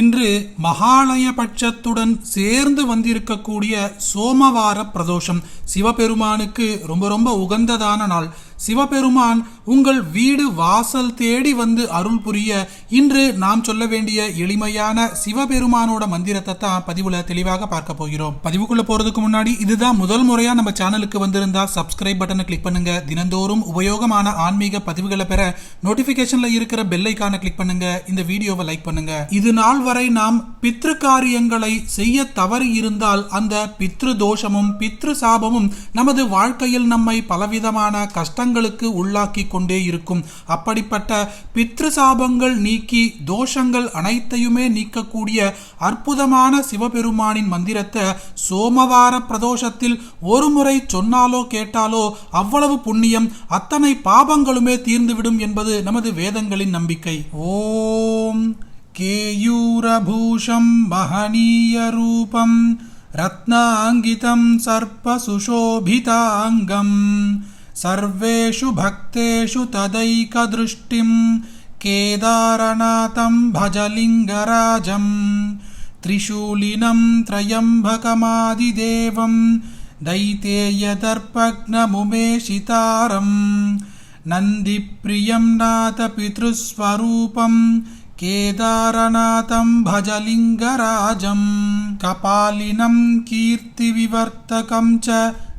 இன்று மகாலய பட்சத்துடன் சேர்ந்து வந்திருக்கக்கூடிய சோமவார பிரதோஷம். சிவபெருமானுக்கு ரொம்ப ரொம்ப உகந்ததான நாள். சிவபெருமான் உங்கள் வீடு வாசல் தேடி வந்து அருள் புரிய இன்று நாம் சொல்ல வேண்டிய எளிமையான சிவபெருமானோட மந்திரத்தை தான் பதிவுல தெளிவாக பார்க்க போகிறோம். பதிவுக்குள்ள போறதுக்கு முன்னாடி இதுதான் முதல் முறையா நம்ம சேனலுக்கு வந்திருந்தா சப்ஸ்கிரைப் பட்டனை கிளிக் பண்ணுங்க. தினந்தோறும் உபயோகமான ஆன்மீக பதிவுகளை பெற நோட்டிபிகேஷன்ல இருக்கிற பெல் ஐக்கானை கிளிக் பண்ணுங்க. இந்த வீடியோவை லைக் பண்ணுங்க. இது நாள் வரை நாம் பித்ரு காரியங்களை செய்ய தவறி இருந்தால் அந்த பித்ரு தோஷமும் பித்ரு சாபமும் நமது வாழ்க்கையில் நம்மை பலவிதமான கஷ்டங்களுக்கு உள்ளாக்கி கொண்டே இருக்கும். அப்படிப்பட்ட பித்ரு சாபங்கள் நீக்கி தோஷங்கள் அனைத்தையுமே நீக்கக்கூடிய அற்புதமான சிவபெருமானின் மந்திரத்தை சோமவார பிரதோஷத்தில் ஒரு முறை சொன்னாலோ கேட்டாலோ அவ்வளவு புண்ணியம் அத்தனை பாபங்களுமே தீர்ந்துவிடும் என்பது நமது வேதங்களின் நம்பிக்கை. ஓம் केयूरभूषं महनीयरूपं रत्नाङ्गितं सर्पसुशोभिताङ्गं। सर्वेषु भक्तेषु तदैकदृष्टिं केदारनाथं भजलिङ्गराजं त्रिशूलिनं त्र्यम्बकमादिदेवं दैतेयदर्पग्नमुमेशितारम्। नन्दिप्रियं नाथपितृस्वरूपम् केदारनाथं भजलिङ्गराजं कपालिनं कीर्तिविवर्तकं च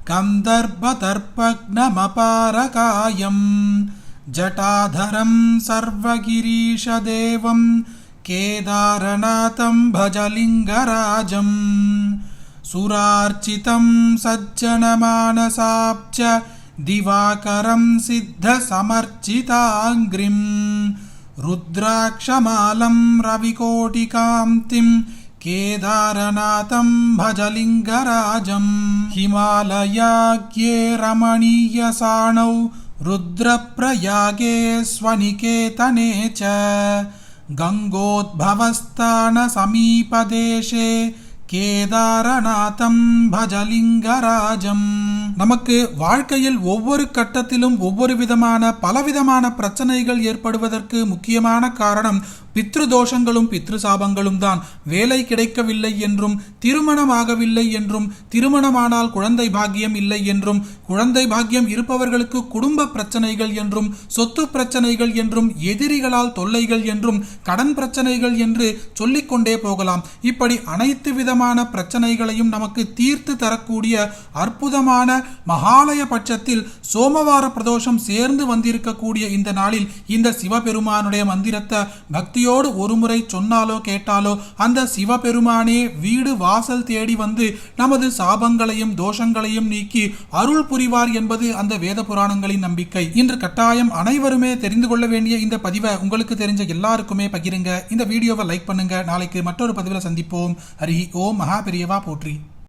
गन्धर्वदर्पग्नमपारकायं जटाधरं सर्वगिरीशदेवं केदारनाथं भजलिङ्गराजम् सुरार्चितं सज्जनमानसाब्ज दिवाकरं सिद्धसमर्चिताङ्घ्रिम् रुद्राक्षमालम् रविकोटिकान्तिम् केदारनाथं भजलिङ्गराजम् हिमालयाज्ञे रमणीयसाणौ रुद्रप्रयागे स्वनिकेतने च गङ्गोद्भवस्थानसमीपदेशे केदारनाथं भजलिङ्गराजम् நமக்கு வாழ்க்கையில் ஒவ்வொரு கட்டத்திலும் ஒவ்வொரு விதமான பலவிதமான பிரச்சனைகள் ஏற்படுவதற்கு முக்கியமான காரணம் பித்ரு தோஷங்களும் பித்ரு சாபங்களும் தான். வேலை கிடைக்கவில்லை என்றும் திருமணமாகவில்லை என்றும் திருமணமானால் குழந்தை பாக்கியம் இல்லை என்றும் குழந்தை பாக்கியம் இருப்பவர்களுக்கு குடும்ப பிரச்சனைகள் என்றும் சொத்து பிரச்சனைகள் என்றும் எதிரிகளால் தொல்லைகள் என்றும் கடன் பிரச்சனைகள் என்று சொல்லிக்கொண்டே போகலாம். இப்படி அனைத்து விதமான பிரச்சனைகளையும் நமக்கு தீர்த்து தரக்கூடிய அற்புதமான மகாலய பட்சத்தில் சோமவார பிரதோஷம் சேர்ந்து வந்திருக்கக்கூடிய இந்த நாளில் இந்த சிவபெருமானுடைய மந்திரத்தை பக்தியோடு ஒருமுறை சொன்னாலோ கேட்டாலோ அந்த சிவபெருமானே வீடு வாசல் தேடி வந்து நமது சாபங்களையும் தோஷங்களையும் நீக்கி அருள் புரிவார் என்பது அந்த வேத புராணங்களின் நம்பிக்கை. இன்று கட்டாயம் அனைவருமே தெரிந்து கொள்ள வேண்டிய இந்த பதிவை உங்களுக்கு தெரிஞ்ச எல்லாருக்குமே பகிருங்க. இந்த வீடியோவை லைக் பண்ணுங்க. நாளைக்கு மற்றொரு பதிவில் சந்திப்போம். ஹரி ஓம். மகா பெரியவா போற்றி.